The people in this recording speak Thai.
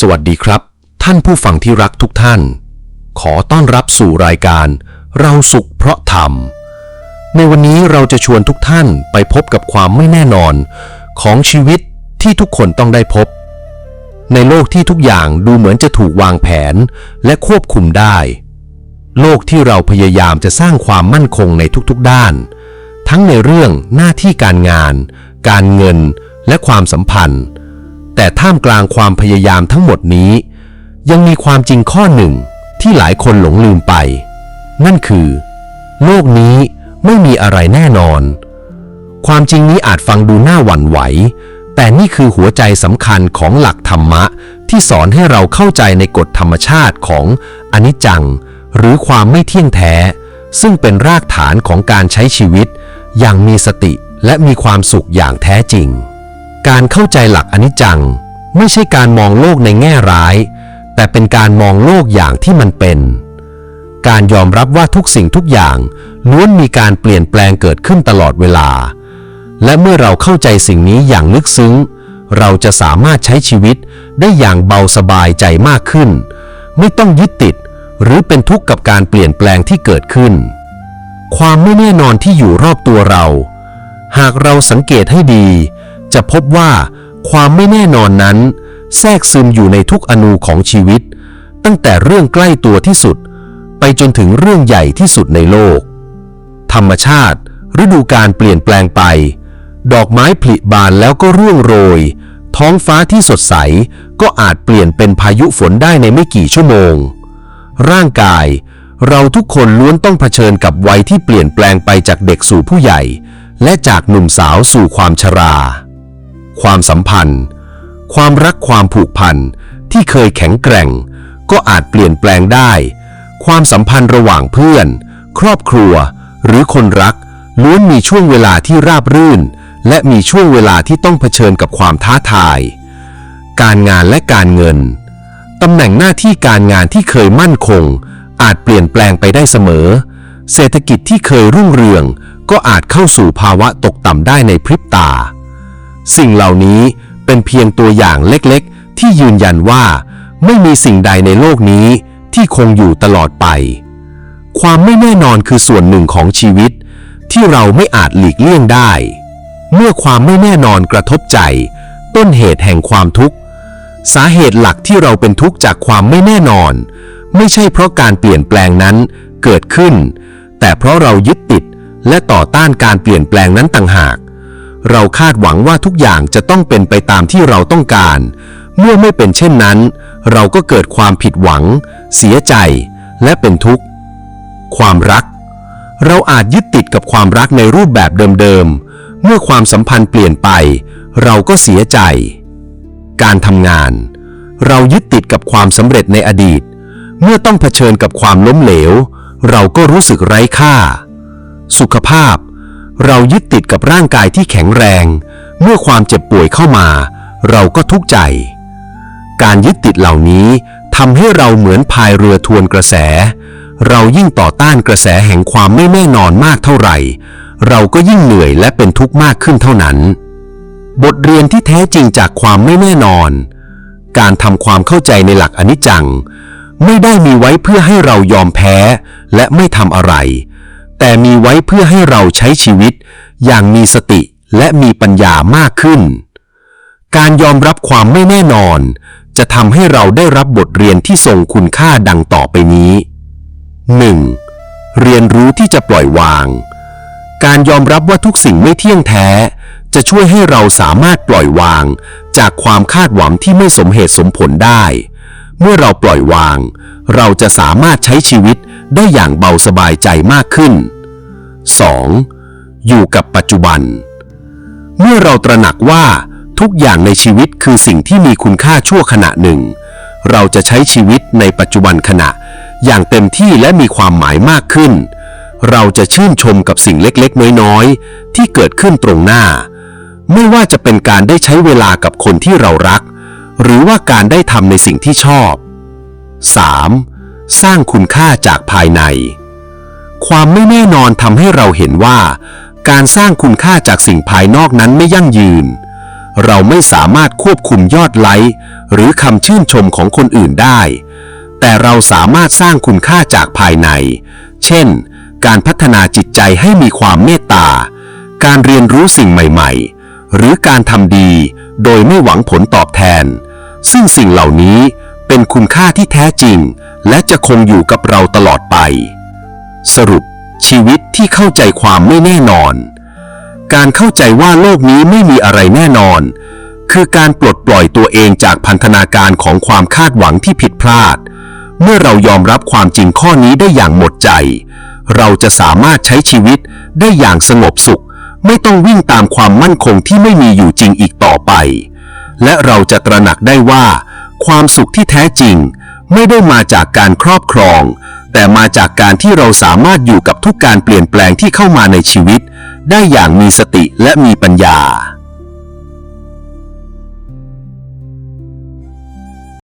สวัสดีครับ ท่านผู้ฟังที่รักทุกท่าน ขอต้อนรับสู่รายการ เราสุขเพราะธรรม ในวันนี้เราจะชวนทุกท่านไปพบกับความไม่แน่นอน ของชีวิตที่ทุกคนต้องได้พบ ในโลกที่ทุกอย่างดูเหมือนจะถูกวางแผนและควบคุมได้ โลกที่เราพยายามจะสร้างความมั่นคงในทุกๆด้าน ทั้งในเรื่องหน้าที่การงาน การเงินและความสัมพันธ์ แต่ท่ามกลางความพยายามทั้งหมดนี้ ยังมีความจริงข้อหนึ่งที่หลายคนหลงลืมไป นั่นคือ โลกนี้ไม่มีอะไรแน่นอน ความจริงนี้อาจฟังดูน่าหวั่นไหว แต่นี่คือหัวใจสำคัญของหลักธรรมะ ที่สอนให้เราเข้าใจในกฎธรรมชาติของอนิจจัง หรือความไม่เที่ยงแท้ ซึ่งเป็นรากฐานของการใช้ชีวิต อย่างมีสติและมีความสุขอย่างแท้จริง การเข้าใจหลักอนิจจัง ไม่ใช่การมองโลกในแง่ร้าย แต่เป็นการมองโลกอย่างที่มันเป็น การยอมรับว่าทุกสิ่งทุกอย่างล้วนมีการเปลี่ยนแปลงเกิดขึ้นตลอดเวลา และเมื่อเราเข้าใจสิ่งนี้อย่างลึกซึ้ง เราจะสามารถใช้ชีวิตได้อย่างเบาสบายใจมากขึ้น ไม่ต้องยึดติด หรือเป็นทุกข์กับการเปลี่ยนแปลงที่เกิดขึ้น ความไม่แน่นอนที่อยู่รอบตัวเรา หากเราสังเกตให้ดี จะพบว่าความไม่แน่นอนนั้น แทรกซึมอยู่ในทุกอนูของชีวิต ตั้งแต่เรื่องใกล้ตัวที่สุด ไปจนถึงเรื่องใหญ่ที่สุดในโลก ธรรมชาติ ฤดูการเปลี่ยนแปลงไป ดอกไม้ผลิบานแล้วก็ร่วงโรย ท้องฟ้าที่สดใสก็อาจเปลี่ยนเป็นพายุฝนได้ในไม่กี่ชั่วโมง ร่างกายเราทุกคนล้วนต้องเผชิญกับวัยที่เปลี่ยนแปลงไปจากเด็กสู่ผู้ใหญ่ และจากหนุ่มสาวสู่ความชรา ความสัมพันธ์ ความรักความผูกพันที่เคยแข็งแกร่ง ก็อาจเปลี่ยนแปลงได้ ความสัมพันธ์ระหว่างเพื่อน ครอบครัว หรือคนรักล้วนมีช่วงเวลาที่ราบรื่น และมีช่วงเวลาที่ต้องเผชิญกับความท้าทาย การงานและการเงินตำแหน่งหน้าที่การงานที่เคยมั่นคง อาจเปลี่ยนแปลงไปได้เสมอ เศรษฐกิจที่เคยรุ่งเรือง ก็อาจเข้าสู่ภาวะตกต่ำได้ในพริบตา สิ่งเหล่านี้เป็นเพียงตัวอย่างเล็กๆ ที่ยืนยันว่าไม่มีสิ่งใดในโลกนี้ที่คงอยู่ตลอดไป ความไม่แน่นอนคือส่วนหนึ่งของชีวิต ที่เราไม่อาจหลีกเลี่ยงได้ เมื่อความไม่แน่นอนกระทบใจ ต้นเหตุแห่งความทุกข์ สาเหตุหลักที่เราเป็นทุกข์จากความไม่แน่นอน ไม่ใช่เพราะการเปลี่ยนแปลงนั้นเกิดขึ้น แต่เพราะเรายึดติดและต่อต้านการเปลี่ยนแปลงนั้นต่างหาก เราคาดหวังว่าทุกอย่างจะต้องเป็นไปตามที่เราต้องการ เมื่อไม่เป็นเช่นนั้น เราก็เกิดความผิดหวัง เสียใจ และเป็นทุกข์ ความรัก เราอาจยึดติดกับความรักในรูปแบบเดิมๆ เมื่อความสัมพันธ์เปลี่ยนไป เราก็เสียใจ การทำงาน เรายึดติดกับความสำเร็จในอดีต เมื่อต้องเผชิญกับความล้มเหลว เราก็รู้สึกไร้ค่า สุขภาพ เรายึดติดกับร่างกายที่แข็งแรง เมื่อความเจ็บป่วยเข้ามา เราก็ทุกข์ใจ การยึดติดเหล่านี้ทำให้เราเหมือนพายเรือทวนกระแส เรายิ่งต่อต้านกระแสแห่งความไม่แน่นอนมากเท่าไหร่ เราก็ยิ่งเหนื่อยและเป็นทุกข์มากขึ้นเท่านั้น บทเรียนที่แท้จริงจากความไม่แน่นอน การทำความเข้าใจในหลักอนิจจัง ไม่ได้มีไว้เพื่อให้เรายอมแพ้และไม่ทำอะไร แต่มีไว้เพื่อให้เราใช้ชีวิต อย่างมีสติและมีปัญญามากขึ้น การยอมรับความไม่แน่นอน จะทำให้เราได้รับบทเรียนที่ทรงคุณค่าดังต่อไปนี้ 1. เรียนรู้ที่จะปล่อยวาง การยอมรับว่าทุกสิ่งไม่เที่ยงแท้ จะช่วยให้เราสามารถปล่อยวาง จากความคาดหวังที่ไม่สมเหตุสมผลได้ เมื่อเราปล่อยวาง เราจะสามารถใช้ชีวิตได้อย่างเบาสบายใจมากขึ้น 2. อยู่กับปัจจุบัน เมื่อเราตระหนักว่าทุกอย่างในชีวิตคือสิ่งที่มีคุณค่าชั่วขณะหนึ่ง เราจะใช้ชีวิตในปัจจุบันขณะ อย่างเต็มที่และมีความหมายมากขึ้น เราจะชื่นชมกับสิ่งเล็กๆ น้อยๆ ที่เกิดขึ้นตรงหน้า ไม่ว่าจะเป็นการได้ใช้เวลากับคนที่เรารัก หรือว่าการได้ทำในสิ่งที่ชอบ 3. สร้างคุณค่าจากภายใน ความไม่แน่นอนทำให้เราเห็นว่า การสร้างคุณค่าจากสิ่งภายนอกนั้นไม่ยั่งยืน เราไม่สามารถควบคุมยอดไลค์หรือคำชื่นชมของคนอื่นได้ แต่เราสามารถสร้างคุณค่าจากภายใน เช่น การพัฒนาจิตใจให้มีความเมตตา การเรียนรู้สิ่งใหม่ ๆ หรือการทำดีโดยไม่หวังผลตอบแทน ซึ่งสิ่งเหล่านี้เป็นคุณค่าที่แท้จริง และจะคงอยู่กับเราตลอดไป สรุปชีวิตที่เข้าใจความไม่แน่นอน การเข้าใจว่าโลกนี้ไม่มีอะไรแน่นอน คือการปลดปล่อยตัวเองจากพันธนาการของความคาดหวังที่ผิดพลาด เมื่อเรายอมรับความจริงข้อนี้ได้อย่างหมดใจ เราจะสามารถใช้ชีวิตได้อย่างสงบสุข ไม่ต้องวิ่งตามความมั่นคงที่ไม่มีอยู่จริงอีกต่อไป และเราจะตระหนักได้ว่า ความสุขที่แท้จริง ไม่ได้มาจากการครอบครอง แต่มาจากการที่เราสามารถอยู่กับทุกการเปลี่ยนแปลงที่เข้ามาในชีวิต ได้อย่างมีสติและมีปัญญา